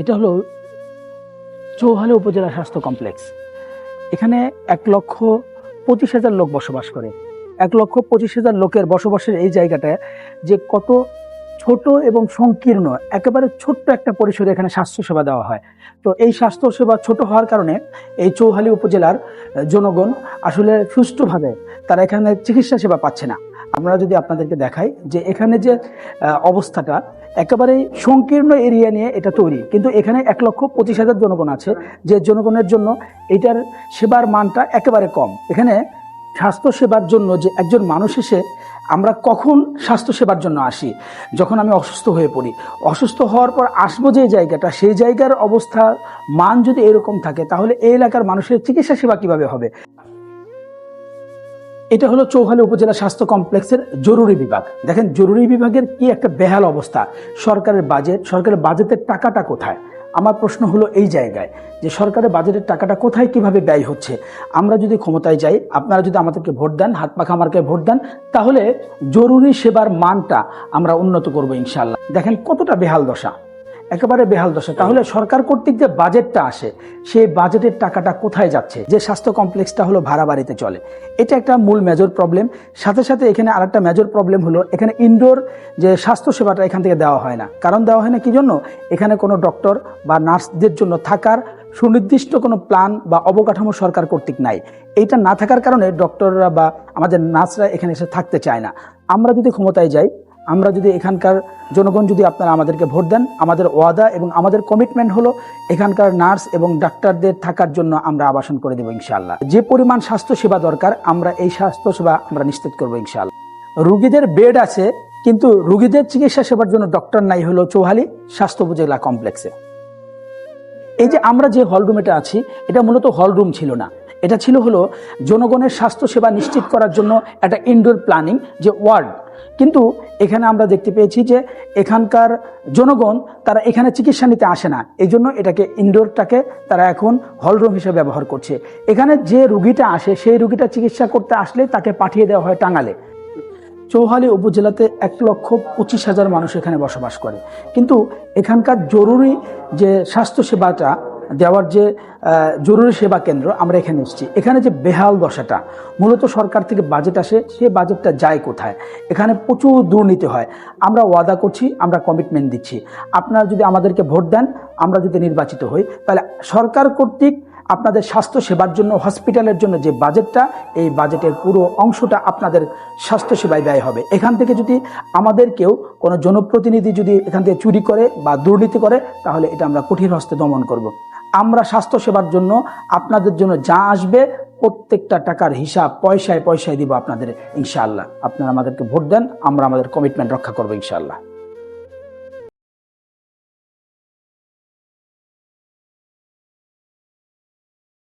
এটা হলো চৌহালি উপজেলা স্বাস্থ্য কমপ্লেক্স। এখানে এক লক্ষ পঁচিশ হাজার লোক বসবাস করে। এক লক্ষ পঁচিশ হাজার লোকের বসবাসের এই জায়গাটায় যে কত ছোট এবং সংকীর্ণ, একেবারে ছোট্ট একটা পরিসরে এখানে স্বাস্থ্যসেবা দেওয়া হয়। তো এই স্বাস্থ্যসেবা ছোট হওয়ার কারণে এই চৌহালি উপজেলার জনগণ আসলে সুষ্ঠুভাবে তারা এখানে চিকিৎসা সেবা পাচ্ছে না। আমরা যদি আপনাদেরকে দেখাই যে এখানে যে অবস্থাটা একেবারে সংকীর্ণ এরিয়া নিয়ে এটা তৈরি। কিন্তু এখানে এক লক্ষ পঁচিশ হাজার জনগণ আছে, যে জনগণের জন্য এটার সেবার মানটা একেবারে কম। এখানে স্বাস্থ্য সেবার জন্য যে একজন মানুষ এসে আমরা কখন স্বাস্থ্য সেবার জন্য আসি? যখন আমি অসুস্থ হয়ে পড়ি। অসুস্থ হওয়ার পর আসব যে জায়গাটা, সেই জায়গার অবস্থা মান যদি এরকম থাকে, তাহলে এই এলাকার মানুষের চিকিৎসা সেবা কীভাবে হবে? এটা হলো চৌহালি উপজেলা স্বাস্থ্য কমপ্লেক্সের জরুরি বিভাগ। দেখেন, জরুরি বিভাগের কি একটা বেহাল অবস্থা? সরকারের বাজেট সরকারের বাজেটের টাকাটা কোথায়? আমার প্রশ্ন হলো এই জায়গায় যে সরকারের বাজেটের টাকাটা কোথায়, কীভাবে ব্যয় হচ্ছে? আমরা যদি ক্ষমতায় যাই, আপনারা যদি আমাদেরকে ভোট দেন, হাত পাখা আমারকে ভোট দেন, তাহলে জরুরি সেবার মানটা আমরা উন্নত করব ইনশাল্লাহ দেখেন, কতটা বেহাল দশা। একেবারে বেহাল দশা। তাহলে সরকার কর্তৃক যে বাজেটটা আসে, সেই বাজেটের টাকাটা কোথায় যাচ্ছে? যে স্বাস্থ্য কমপ্লেক্সটা হলো ভাড়া বাড়িতে চলে। এটা একটা মূল মেজর প্রবলেম সাথে সাথে এখানে আরেকটা মেজর প্রবলেম হলো, এখানে ইনডোর যে স্বাস্থ্য সেবাটা এখান থেকে দেওয়া হয় না। কারণ দেওয়া হয় না কি জন্য? এখানে কোনো ডক্টর বা নার্সদের জন্য থাকার সুনির্দিষ্ট কোনো প্ল্যান বা অবকাঠামো সরকার কর্তৃক নাই। এইটা না থাকার কারণে ডক্টররা বা আমাদের নার্সরা এখানে এসে থাকতে চায় না। আমরা যদি ক্ষমতায় যাই আমরা যদি এখানকার জনগণ যদি আপনারা আমাদেরকে ভোট দেন, আমাদের ওয়াদা এবং আমাদের কমিটমেন্ট হলো এখানকার নার্স এবং ডাক্তারদের থাকার জন্য আমরা আবাসন করে দেবো ইনশাআল্লাহ। যে পরিমাণ স্বাস্থ্য সেবা দরকার, আমরা এই স্বাস্থ্য সেবা আমরা নিশ্চিত করব ইনশাআল্লাহ। রুগীদের বেড আছে, কিন্তু রুগীদের চিকিৎসা সেবার জন্য ডক্টর নাই হলো চৌহালি স্বাস্থ্য উপজেলা কমপ্লেক্সে এই যে আমরা যে হলরুমেটা আছি, এটা মূলত হলরুম ছিল না। এটা ছিল হলো জনগণের স্বাস্থ্য সেবা নিশ্চিত করার জন্য একটা ইনডোর প্ল্যানিং যে ওয়ার্ড কিন্তু এখানে আমরা দেখতে পেয়েছি যে এখানকার জনগণ তারা এখানে চিকিৎসা নিতে আসে না। এই জন্য এটাকে ইনডোরটাকে তারা এখন হলরুম হিসেবে ব্যবহার করছে। এখানে যে রুগীটা আসে, সেই রুগীটা চিকিৎসা করতে আসলে তাকে পাঠিয়ে দেওয়া হয় টাঙ্গালে। চৌহালি উপজেলাতে এক লক্ষ পঁচিশ হাজার মানুষ এখানে বসবাস করে। কিন্তু এখানকার জরুরি যে স্বাস্থ্য সেবাটা দেওয়ার যে জরুরি সেবা কেন্দ্র আমরা এখানে এসেছি এখানে যে বেহাল দশাটা, মূলত সরকার থেকে বাজেট আসে, সে বাজেটটা যায় কোথায়? এখানে প্রচুর দুর্নীতি হয়। আমরা ওয়াদা করছি, আমরা কমিটমেন্ট দিচ্ছি। আপনারা যদি আমাদেরকে ভোট দেন, আমরা যদি নির্বাচিত হই, তাহলে সরকার কর্তৃক আপনাদের স্বাস্থ্য সেবার জন্য, হসপিটালের জন্য যে বাজেটটা, এই বাজেটের পুরো অংশটা আপনাদের স্বাস্থ্য সেবায় ব্যয় হবে। এখান থেকে যদি আমাদের কেউ কোনো জনপ্রতিনিধি যদি এখান থেকে চুরি করে বা দুর্নীতি করে, তাহলে এটা আমরা কঠিন হস্তে দমন করব। আমরা স্বাস্থ্য সেবার জন্য আপনাদের জন্য যা আসবে, প্রত্যেকটা টাকার হিসাব পয়সায় পয়সায় দিব আপনাদের, ইনশাআল্লাহ। আপনারা আমাদেরকে ভোট দেন, আমরা আমাদের কমিটমেন্ট রক্ষা করব, ইনশাআল্লাহ।